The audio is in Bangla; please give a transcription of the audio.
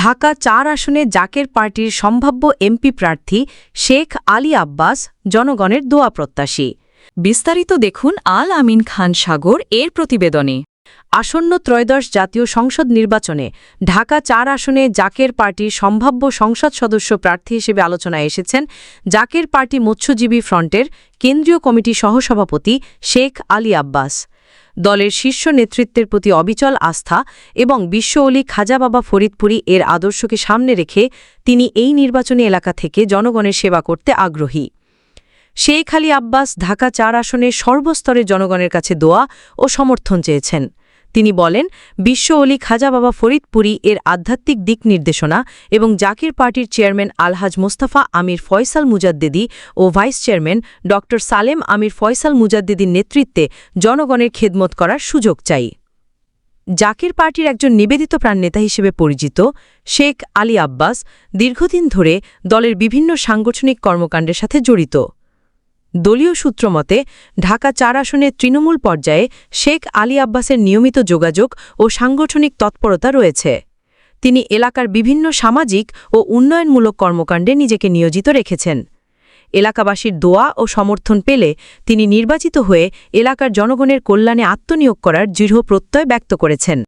ঢাকা চার আসনে জাকের পার্টির সম্ভাব্য এমপি প্রার্থী শেখ আলী আব্বাস জনগণের দোয়া প্রত্যাশী। বিস্তারিত দেখুন আল আমিন খান সাগর এর প্রতিবেদনে। আসন্ন ত্রয়োদশ জাতীয় সংসদ নির্বাচনে ঢাকা চার আসনে জাকের পার্টির সম্ভাব্য সংসদ সদস্য প্রার্থী হিসেবে আলোচনায় এসেছেন জাকের পার্টি মৎস্যজীবী ফ্রন্টের কেন্দ্রীয় কমিটি সহসভাপতি শেখ আলী আব্বাস। দলের শীর্ষ নেতৃত্বের প্রতি অবিচল আস্থা এবং বিশ্ব অলি খাজা বাবা ফরিদপুরি এর আদর্শকে সামনে রেখে তিনি এই নির্বাচনী এলাকা থেকে জনগণের সেবা করতে আগ্রহী। শেখ আলী আব্বাস ঢাকা চার আসনে সর্বস্তরে জনগণের কাছে দোয়া ও সমর্থন চেয়েছেন। তিনি বলেন, বিশ্ব অলি খাজা বাবা ফরিদপুরি এর আধ্যাত্মিক দিক নির্দেশনা এবং জাকির পার্টির চেয়ারম্যান আলহাজ মোস্তাফা আমির ফয়সাল মুজাদ্দেদি ও ভাইস চেয়ারম্যান ড. সালেম আমির ফয়সাল মুজাদ্দেদির নেতৃত্বে জনগণের খেদমত করার সুযোগ চাই। জাকির পার্টির একজন নিবেদিত প্রাণ নেতা হিসেবে পরিচিত শেখ আলী আব্বাস দীর্ঘদিন ধরে দলের বিভিন্ন সাংগঠনিক কর্মকাণ্ডের সাথে জড়িত। দলীয় সূত্রমতে ঢাকা চার আসনের তৃণমূল পর্যায়ে শেখ আলী আব্বাসের নিয়মিত যোগাযোগ ও সাংগঠনিক তৎপরতা রয়েছে। তিনি এলাকার বিভিন্ন সামাজিক ও উন্নয়নমূলক কর্মকাণ্ডে নিজেকে নিয়োজিত রেখেছেন। এলাকাবাসীর দোয়া ও সমর্থন পেলে তিনি নির্বাচিত হয়ে এলাকার জনগণের কল্যাণে আত্মনিয়োগ করার দৃঢ় প্রত্যয় ব্যক্ত করেছেন।